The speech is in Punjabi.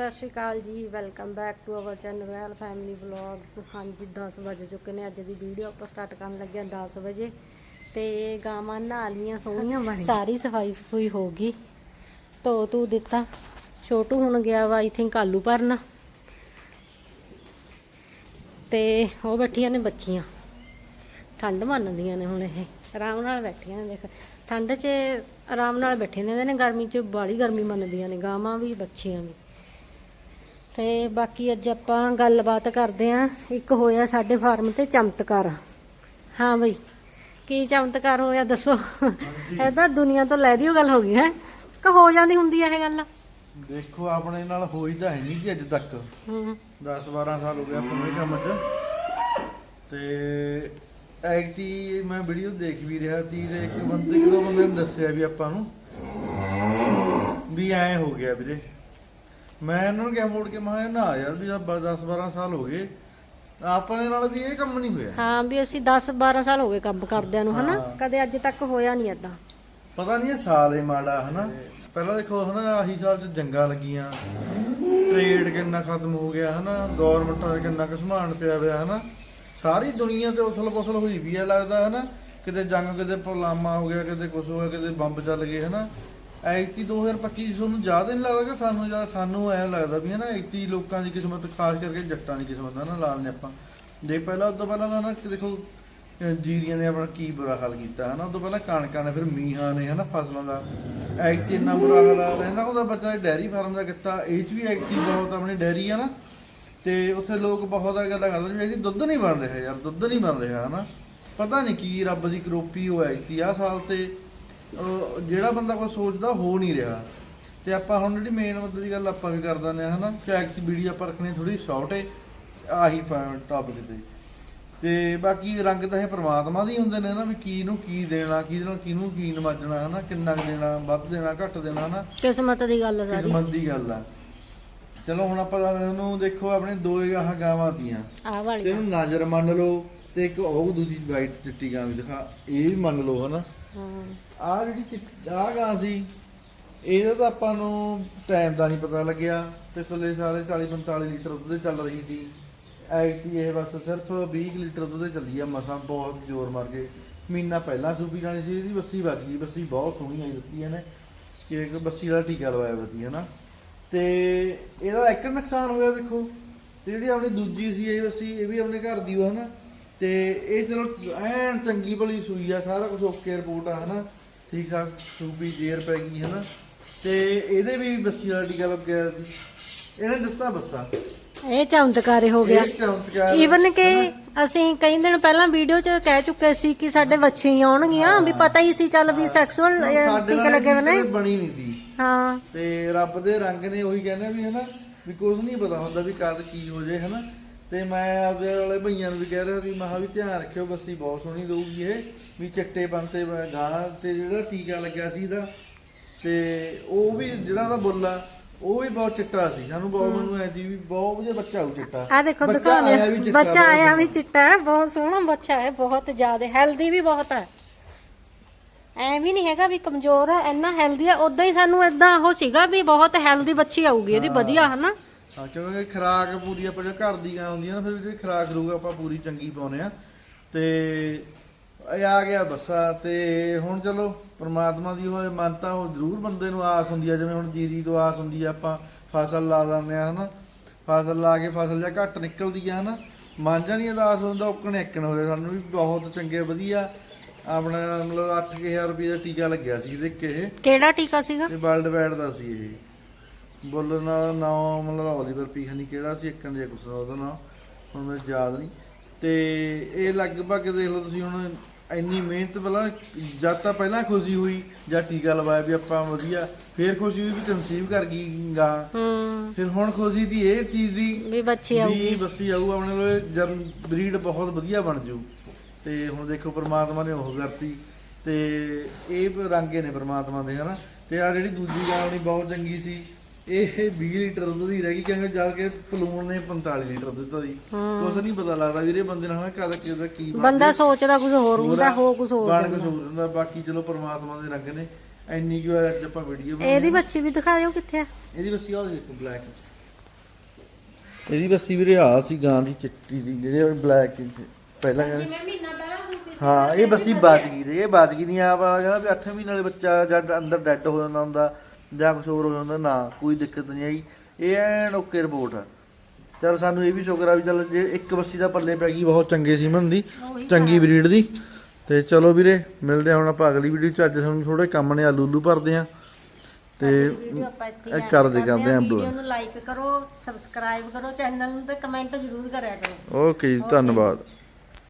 ਸਤਿ ਸ਼੍ਰੀ ਅਕਾਲ ਜੀ welcome back to our channel rail family vlogs ਹਾਂਜੀ 10 ਵਜੇ ਚੁੱਕੇ ਨੇ ਅੱਜ ਦੀ ਵੀਡੀਓ ਆਪਾਂ ਸਟਾਰਟ ਕਰਨ ਲੱਗੇ ਹਾਂ 10 ਵਜੇ। ਤੇ ਗਾਵਾਂ ਨਹਾ ਲੀਆਂ ਸੋਹਣੀਆਂ ਬਣ ਸਾਰੀ ਸਫ਼ਾਈ ਸਫੂਈ ਹੋ ਗਈ। ਧੋ ਤੂੰ ਦਿੱਤਾ। ਛੋਟੂ ਹੁਣ ਗਿਆ ਵਾ ਆਈ ਥਿੰਕ ਆਲੂ ਭਰਨ। ਤੇ ਉਹ ਬੈਠੀਆਂ ਨੇ ਬੱਚੀਆਂ। ਠੰਡ ਮੰਨਦੀਆਂ ਨੇ ਹੁਣ ਇਹ। ਆਰਾਮ ਨਾਲ ਬੈਠੀਆਂ ਨੇ ਦੇਖ। ਠੰਡ 'ਚ ਆਰਾਮ ਨਾਲ ਬੈਠੇ ਨੇ ਨੇ ਗਰਮੀ 'ਚ ਬਾਲੀ ਗਰਮੀ ਮੰਨਦੀਆਂ ਨੇ ਗਾਵਾਂ ਵੀ ਬੱਚੀਆਂ ਵੀ। ਤੇ ਬਾਕੀ ਅੱਜ ਆਪਾਂ ਗੱਲਬਾਤ ਕਰਦੇ ਆਂ ਇੱਕ ਹੋਇਆ ਸਾਡੇ ਫਾਰਮ ਤੇ ਚਮਤਕਾਰ। ਹਾਂ ਬਈ ਕੀ ਚਮਤਕਾਰ ਹੋਇਆ ਦੱਸੋ? ਇਹ ਤਾਂ ਦੁਨੀਆ ਤੋਂ ਲੈ ਦਿਓ ਗੱਲ ਹੋ ਗਈ ਹੈ? ਕਿ ਹੋ ਜਾਂਦੀ ਹੁੰਦੀ ਹੈ ਇਹ ਗੱਲ? ਦੇਖੋ ਆਪਣੇ ਨਾਲ ਹੋਈ ਤਾਂ ਹੈ ਨਹੀਂ ਜੀ ਅੱਜ ਤੱਕ। ਹੂੰ। 10 12 ਸਾਲ ਹੋ ਗਏ ਆਪਾਂ ਨੂੰ ਇਹ ਕੰਮ 'ਚ। ਤੇ ਐਕਟੀ ਮੈਂ ਵੀਡੀਓ ਦੇਖ ਵੀ ਰਿਹਾ ਸੀ ਤੇ ਇੱਕ ਬੰਦੇ ਇੱਕ ਦੋ ਬੰਦੇ ਨੇ ਦੱਸਿਆ ਵੀ ਆਪਾਂ ਨੂੰ। ਵੀ ਐ ਹੋ ਗਿਆ ਵੀਰੇ। ਮੈਂ ਇਹਨਾਂ ਨੂੰ ਕਿਹਾ ਮੋੜ ਕੇ ਮੈਂ ਕਿਹਾ ਨਾ ਯਾਰ ਵੀ 10 12 ਸਾਲ ਹੋ ਗਏ। ਆਪਣੇ ਨਾਲ ਵੀ ਇਹ ਕੰਮ ਨਹੀਂ ਹੋਇਆ। ਹਾਂ ਵੀ ਅਸੀਂ 10 12 ਸਾਲ ਹੋ ਗਏ ਕੰਮ ਕਰਦਿਆਂ ਨੂੰ ਹਨਾ? ਹਾਂ। ਕਦੇ ਅੱਜ ਤੱਕ ਹੋਇਆ ਨਹੀਂ ਏਦਾਂ। ਪਤਾ ਨਹੀਂ ਇਹ ਸਾਲ ਹੀ ਮਾੜਾ ਹਨਾ? ਪਹਿਲਾਂ ਦੇਖੋ ਹਨਾ ਆਹੀ ਸਾਲ ਚ ਜੰਗਾਂ ਲੱਗੀਆਂ। ਟ੍ਰੇਡ ਕਿੰਨਾ ਖਤਮ ਹੋ ਗਿਆ ਹਨਾ? ਗਵਰਨਮੈਂਟਾਂ ਦਾ ਕਿੰਨਾ ਘਸਮਾਨ ਪਿਆ ਹੋਇਆ ਹਨਾ? ਸਾਰੀ ਦੁਨੀਆ ਤੇ ਉਥਲ-ਪੁਥਲ ਹੋਈ ਵੀ ਆ ਲੱਗਦਾ ਹਨਾ? ਕਿਤੇ ਜੰਗ ਕਿਤੇ ਪਲਾਮਾ ਹੋ ਗਿਆ ਕਿਤੇ ਕੁਝ ਹੋ ਗਿਆ ਕਿਤੇ ਬੰਬ ਚੱਲ ਗਏ ਹਨਾ? ਐਤੀ 2025 ਤੁਹਾਨੂੰ ਜ਼ਿਆਦਾ ਨਹੀਂ ਲੱਗਦਾ ਕਿ ਸਾਨੂੰ ਜਾਂ ਸਾਨੂੰ ਐ ਲੱਗਦਾ ਵੀ ਹੈ ਨਾ ਐਤੀ ਲੋਕਾਂ ਦੀ ਕਿਸਮਤ, ਖਾਸ ਕਰਕੇ ਜੱਟਾਂ ਦੀ ਕਿਸਮਤ ਹੈ ਨਾ, ਲਾਲ ਨੇ ਆਪਾਂ। ਦੇ ਪਹਿਲਾਂ ਉਦੋਂ ਪਹਿਲਾਂ ਤਾਂ ਨਾ ਦੇਖੋ ਜੀਰੀਆਂ ਨੇ ਆਪਣਾ ਕੀ ਬੁਰਾ ਹਾਲ ਕੀਤਾ ਹਨਾ ਉਦੋਂ ਪਹਿਲਾਂ ਕਣਕਾਂ ਨੇ ਫਿਰ ਮੀਂਹਾਂ ਨੇ ਹਨਾ ਫਸਲਾਂ ਦਾ। ਐਕਤੀ ਇੰਨਾ ਬੁਰਾ ਹਾਲ ਰਹਿੰਦਾ ਉਹਦਾ ਬੱਚਾ ਡੈਰੀ ਫਾਰਮ ਦਾ ਕੀਤਾ, ਇਹ 'ਚ ਵੀ ਐਕਤੀ ਬਹੁਤ ਆਪਣੀ ਡੈਰੀ ਆ ਨਾ। ਤੇ ਉੱਥੇ ਲੋਕ ਬਹੁਤ ਆ ਗੱਲਾਂ ਕਰਦੇ ਵੀ ਇਹਦੀ ਦੁੱਧ ਨਹੀਂ ਬਣ ਰਿਹਾ ਯਾਰ, ਦੁੱਧ ਨਹੀਂ ਬਣ ਰਿਹਾ ਹਨਾ ਪਤਾ ਨਹੀਂ ਕੀ ਰੱਬ ਦੀ ਕਰੋਪੀ ਉਹ ਐਕਤੀ ਆ ਸਾਲ ਤੇ। ਅਹ ਜਿਹੜਾ ਬੰਦਾ ਕੋਈ ਸੋਚਦਾ ਹੋ ਨਹੀਂ ਰਿਹਾ। ਤੇ ਆਪਾਂ ਹੁਣ ਜਿਹੜੀ ਮੇਨ ਮੁੱਦੇ ਦੀ ਗੱਲ ਆਪਾਂ ਵੀ ਕਰ ਦਿੰਦੇ ਆ ਹਨਾ? ਕਿ ਐਕਟੀ ਵੀਡੀਓ ਆਪਾਂ ਰੱਖਣੀ ਥੋੜੀ ਸ਼ਾਰਟ ਏ ਆਹੀ ਟੌਪਿਕ ਤੇ। ਤੇ ਬਾਕੀ ਰੰਗ ਤਾਂ ਇਹ ਪ੍ਰਮਾਤਮਾ ਦੇ ਹੀ ਹੁੰਦੇ ਨੇ ਨਾ ਵੀ ਕੀ ਨੂੰ ਕੀ ਦੇਣਾ ਕਿਹਦੇ ਨਾਲ ਕਿਹਨੂੰ ਕੀ ਨਵਾਜਣਾ ਹਨਾ? ਕਿੰਨਾ ਕੁ ਦੇਣਾ ਵੱਧ ਦੇਣਾ ਘੱਟ ਦੇਣਾ ਹਨਾ? ਕਿਸਮਤ ਦੀ ਗੱਲ ਆ ਸਾਰੀ। ਕਿਸਮਤ ਦੀ ਗੱਲ ਆ। ਚਲੋ ਹੁਣ ਆਪਾਂ ਤੁਹਾਨੂੰ ਦੇਖੋ ਆਪਣੇ ਦੋ ਗਾਹਾਂ ਗਾਵਾਂ ਦੀਆਂ ਤੇ ਵਾਲੀ ਇਹਨੂੰ ਨਜ਼ਰ ਮੰਨ ਲਓ ਤੇ ਇੱਕ ਉਹ ਦੂਜੀ ਵਾਈਟ ਚਿੱਟੀ ਗਾਂ ਵੀ ਦਿਖਾ ਇਹ ਵੀ ਮੰਨ ਲਓ ਹਨਾ? ਹਾਂ। ਆਹ ਜਿਹੜੀ ਚਿੱਟ- ਆਹ ਗਾਂ ਸੀ, ਇਹਦਾ ਤਾਂ ਆਪਾਂ ਨੂੰ ਟਾਈਮ ਦਾ ਨਹੀਂ ਪਤਾ ਲੱਗਿਆ ਪਿਛਲੇ ਸਾਰੇ 40 45 ਲੀਟਰ ਦੁੱਧ ਚੱਲ ਰਹੀ ਸੀ। ਐਕਟੀ ਇਹ ਬਸ ਸਿਰਫ 20 ਕੁ ਲੀਟਰ ਦੁੱਧ ਚੱਲੀ ਆ, ਮਸਾਂ ਬਹੁਤ ਜ਼ੋਰ ਮਾਰ ਕੇ। ਮਹੀਨਾ ਪਹਿਲਾਂ ਸੂਪੀ ਜਾਣੀ ਸੀ, ਇਹਦੀ ਬੱਸੀ ਬਚ ਗਈ, ਬੱਸੀ ਬਹੁਤ ਸੋਹਣੀ ਆਈ ਦਿੱਤੀ ਇਹਨੇ ਕਿ ਇੱਕ ਬੱਸੀ ਵਾਲਾ ਟੀਕਾ ਲਵਾਇਆ ਵਧੀਆ ਨਾ ਤੇ ਇਹਦਾ ਇੱਕ ਨੁਕਸਾਨ ਹੋਇਆ, ਦੇਖੋ। ਤੇ ਜਿਹੜੀ ਆਪਣੀ ਦੂਜੀ ਸੀ, ਇਹ ਬੱਸੀ, ਇਹ ਵੀ ਆਪਣੇ ਘਰ ਦੀ ਉਹ ਹਨਾ। ਤੇ ਇਹ ਚਲੋ ਐਨ ਚੰਗੀ ਭਲੀ ਸੂਈ ਆ ਸਾਰਾ ਕੁਝ ਓਕੇ ਰਿਪੋਰਟ ਆ ਹਨਾ? ਠੀਕ ਠਾਕ ਸੂਪੀ ਜੇਰ ਪੈ ਗਈ ਹਨਾ? ਤੇ ਇਹਦੇ ਵੀ ਬੱਸੀ ਵਾਲਾ ਟੀਕਾ ਲੱਗਿਆ ਸੀ ਇਹਨੇ ਦਿੱਤਾ ਬੱਸਾ। ਇਹ ਚਮਤਕਾਰੇ ਹੋ ਗਿਆ। ਇਹ ਚਮਤਕਾਰ ਈਵਨ ਕਿ ਅਸੀਂ ਕਈ ਦਿਨ ਪਹਿਲਾਂ ਵੀਡੀਓ 'ਚ ਕਹਿ ਚੁੱਕੇ ਸੀ ਕਿ ਸਾਡੇ ਬੱਚੇ ਹੀ ਆਉਣਗੀਆਂ ਵੀ ਪਤਾ ਹੀ ਸੀ ਚੱਲ ਵੀ ਸੈਕਸੁਅਲ ਟੀਕੇ ਲੱਗੇ ਕਦੇ ਬਣੀ ਨਹੀਂ ਦੀ ਹਾਂ। ਤੇ ਰੱਬ ਦੇ ਰੰਗ ਨੇ ਉਹੀ ਕਹਿੰਦੇ ਵੀ ਹਨਾ ਵੀ ਕੁਝ ਨਹੀਂ ਪਤਾ ਹੁੰਦਾ ਵੀ ਕਦ ਕੀ ਹੋ ਜੇ ਹਨਾ? ਤੇ ਮੈਂ ਆਪਦੇ ਵਾਲੇ ਭਈਆਂ ਨੂੰ ਵੀ ਕਹਿ ਰਿਹਾ ਸੀ ਮਹਾ ਵੀ ਧਿਆਨ ਰੱਖਿਓ ਬੱਸੀ ਬਹੁਤ ਸੋਹਣੀ ਦਊਗੀ ਇਹ ਵੀ ਚਿੱਟੇ ਬੰਤੇ ਗਾਂ ਤੇ ਜਿਹੜਾ ਟੀਕਾ ਲੱਗਿਆ ਸੀ ਇਹਦਾ ਤੇ ਉਹ ਵੀ ਜਿਹੜਾ ਉਹਦਾ ਬੁੱਲ ਆ ਉਹ ਵੀ ਬਹੁਤ ਚਿੱਟਾ ਸੀ ਸਾਨੂੰ ਬਹੁਤ ਮੈਨੂੰ ਐ ਸੀ ਵੀ ਬਹੁਤ ਵਧੀਆ ਬੱਚਾ ਆਊ ਚਿੱਟਾ। ਆ ਦੇਖੋ ਬੱਚਾ ਦਿਖਾਉਂਦੇ ਆਇਆ ਵੀ ਆ। ਚਿੱਟਾ ਬੱਚਾ ਆਇਆ ਵੀ ਚਿੱਟਾ ਹੈ ਬਹੁਤ ਸੋਹਣਾ ਬੱਚਾ ਹੈ ਬਹੁਤ ਜ਼ਿਆਦਾ ਹੈਲਦੀ ਵੀ ਬਹੁਤ ਹੈ। ਐ ਵੀ ਨਹੀਂ ਹੈਗਾ ਵੀ ਕਮਜ਼ੋਰ ਹੈ ਇੰਨਾ ਹੈਲਦੀ ਹੈ ਉਦਾਂ ਹੀ ਸਾਨੂੰ ਇਦਾਂ ਉਹ ਸੀਗਾ ਵੀ ਬਹੁਤ ਹੈਲਦੀ ਬੱਚੀ ਆਊਗੀ ਇਹਦੀ ਵਧੀਆ ਹਨਾ? ਹਾਂ ਕਿਉਂਕਿ ਖਰਾਕ ਪੂਰੀ ਆਪਾਂ ਜੋ ਘਰ ਦੀ ਗਾਂ ਹੁੰਦੀ ਆ ਨਾ ਫਿਰ ਜਿਹੜੀ ਖਰਾਕ ਰੂਗਾ ਆਪਾਂ ਪੂਰੀ ਚੰਗੀ ਪਾਉਨੇ ਆ। ਤੇ ਇਹ ਆ ਗਿਆ ਬੱਸਾ ਤੇ ਹੁਣ ਚਲੋ ਪ੍ਰਮਾਤਮਾ ਦੀ ਉਹ ਮੰਨਤਾ ਉਹ ਜ਼ਰੂਰ ਬੰਦੇ ਨੂੰ ਆਸ ਹੁੰਦੀ ਆ ਜਿਵੇਂ ਹੁਣ ਜੀਰੀ ਤੋਂ ਆਸ ਹੁੰਦੀ ਆ ਆਪਾਂ ਫਸਲ ਲਾ ਦਿੰਦੇ ਆ ਹਨਾ। ਫਸਲ ਲਾ ਕੇ ਫਸਲ ਜਾਂ ਘੱਟ ਨਿਕਲਦੀ ਆ ਹਨਾ। ਮਨ ਜਾਣੀ ਅਦਾਸ ਹੁੰਦਾ ਉੱਕਣ ਇੱਕਣ ਹੋਵੇ ਸਾਨੂੰ ਵੀ ਬਹੁਤ ਚੰਗੇ ਵਧੀਆ ਆਪਣਾ ਮਤਲਬ 8000 ਰੁਪਏ ਦਾ ਟੀਕਾ ਲੱਗਿਆ ਸੀ ਇਹਦੇ ਕਿ ਇਹ। ਕਿਹੜਾ ਟੀਕਾ ਸੀਗਾ? ਤੇ ਵਰਲਡ ਵਾਈਡ ਦਾ ਸੀ ਇਹ। ਬੋਲਣ ਦਾ ਨਾਮ ਮਤਲਬ ਓਲੀਵਰ ਪੀਖਣੀ ਕਿਹੜਾ ਸੀ ਇੱਕਨ ਜਿਹਾ ਕੁਛ ਉਹਦਾ ਨਾਮ ਹੁਣ ਮੈਨੂੰ ਯਾਦ ਨਹੀਂ। ਤੇ ਇਹ ਲਗਭਗ ਦੇਖ ਲਓ ਤੁਸੀਂ ਹੁਣ ਇੰਨੀ ਮਿਹਨਤ ਪਹਿਲਾਂ ਜਦ ਤਾਂ ਪਹਿਲਾਂ ਖੁਸ਼ੀ ਹੋਈ ਜਾਂ ਟੀਕਾ ਲਵਾਇਆ ਵੀ ਆਪਾਂ ਵਧੀਆ ਫੇਰ ਖੁਸ਼ੀ ਹੋਈ ਵੀ ਕਨਸੀਵ ਕਰ ਗਈ ਗਾ। ਹੂੰ। ਫਿਰ ਹੁਣ ਖੁਸ਼ੀ ਦੀ ਇਹ ਚੀਜ਼ ਦੀ ਵੀ ਬੱਚੀ ਵੀ ਆਊਗੀ ਬੱਸੀ ਆਊ ਆਪਣੇ ਕੋਲ ਜਰਮ ਬਰੀਡ ਬਹੁਤ ਵਧੀਆ ਬਣ ਜੂ। ਤੇ ਹੁਣ ਦੇਖੋ ਪ੍ਰਮਾਤਮਾ ਨੇ ਉਹ ਕਰਤੀ। ਤੇ ਇਹ ਰੰਗੇ ਨੇ ਪ੍ਰਮਾਤਮਾ ਦੇ ਹਨਾ। ਤੇ ਆ ਜਿਹੜੀ ਦੂਜੀ ਗਾਂ ਆਪਣੀ ਬਹੁਤ ਚੰਗੀ ਸੀ ਇਹ 20 ਲੀਟਰ ਦੁੱਧ ਦੀ ਰਹਿ ਗਈ ਕਿਉਂਕਿ ਜਦ ਕੇ ਪਲੂਣ ਨੇ 45 ਲੀਟਰ ਦਿੱਤਾ ਸੀ। ਕੁਛ ਨਹੀਂ ਪਤਾ ਲੱਗਦਾ ਵੀਰੇ ਬੰਦੇ ਨਾਲ ਹਨਾ ਕਦ ਕਿਹਦਾ ਕੀ ਬੰਦਾ ਸੋਚਦਾ ਕੁਝ ਹੋਰ ਹੁੰਦਾ ਹੋ ਕੁਝ ਹੋਰ ਬਣ ਕੁਛ ਹੋਰ ਹੁੰਦਾ ਬਾਕੀ ਚਲੋ ਪ੍ਰਮਾਤਮਾ ਦੇ ਰੰਗ ਨੇ ਇੰਨੀ ਕਿ ਅੱਜ ਆਪਾਂ ਵੀਡੀਓ ਇਹਦੀ ਬੱਚੀ ਵੀ ਦਿਖਾਇਓ ਕਿੱਥੇ ਆ। ਇਹਦੀ ਬਸ ਯਾਦ ਦੇਖੋ ਬਲੈਕ ਇਹਦੀ ਬੱਸੀ ਵੀਰੇ ਆ ਸੀ ਗਾਂ ਦੀ ਚਿੱਟੀ ਦੀ ਜਿਹੜੇ ਬਲੈਕ ਪਹਿਲਾਂ ਕਹਿੰਦੇ ਜਿਵੇਂ ਮਹੀਨਾ ਪਹਿਲਾਂ ਸੂਪੀ ਸੀ ਹਾਂ ਇਹ ਬੱਸੀ ਗਈ ਤੇ ਇਹ ਬਚ ਗਈ ਨਹੀਂ ਆਪ ਕਹਿੰਦਾ ਵੀ 8 ਮਹੀਨੇ ਵਾਲੇ ਬੱਚਾ ਜਦ ਅੰਦਰ ਡੈੱਡ ਹੋ ਜਾਂਦਾ ਹੁੰਦਾ। ਜਾਂ ਕੁਝ ਹੋਰ ਹੋ ਜਾਂਦਾ ਨਾ ਕੋਈ ਦਿੱਕਤ ਨਹੀਂ ਆਈ। ਇਹ ਐਨ ਓਕੇ ਰਿਪੋਰਟ ਆ। ਚਲ ਸਾਨੂੰ ਇਹ ਵੀ ਸ਼ੁਕਰ ਆ ਵੀ ਚਲ ਜੇ ਇੱਕ ਬੱਸੀ ਦਾ ਪੱਲੇ ਪੈ ਗਈ ਬਹੁਤ ਚੰਗੇ ਸੀਮਨ ਦੀ ਚੰਗੀ ਬਰੀਡ ਦੀ। ਤੇ ਚਲੋ ਵੀਰੇ ਮਿਲਦੇ ਆ ਹੁਣ ਆਪਾਂ ਅਗਲੀ ਵੀਡੀਓ ਚ। ਅੱਜ ਸਾਨੂੰ ਥੋੜੇ ਕੰਮ ਨੇ ਆਲੂ ਉਲੂ ਭਰਦੇ ਆ ਤੇ ਇਹ ਕਰਦੇ ਕਰਦੇ ਆਂ ਵੀਡੀਓ। ਨੂੰ ਲਾਈਕ ਕਰੋ ਸਬਸਕ੍ਰਾਈਬ ਕਰੋ ਚੈਨਲ ਨੂੰ ਤੇ ਕਮੈਂਟ ਜ਼ਰੂਰ ਕਰਿਆ ਕਰੋ। ਓਕੇ ਜੀ ਧੰਨਵਾਦ।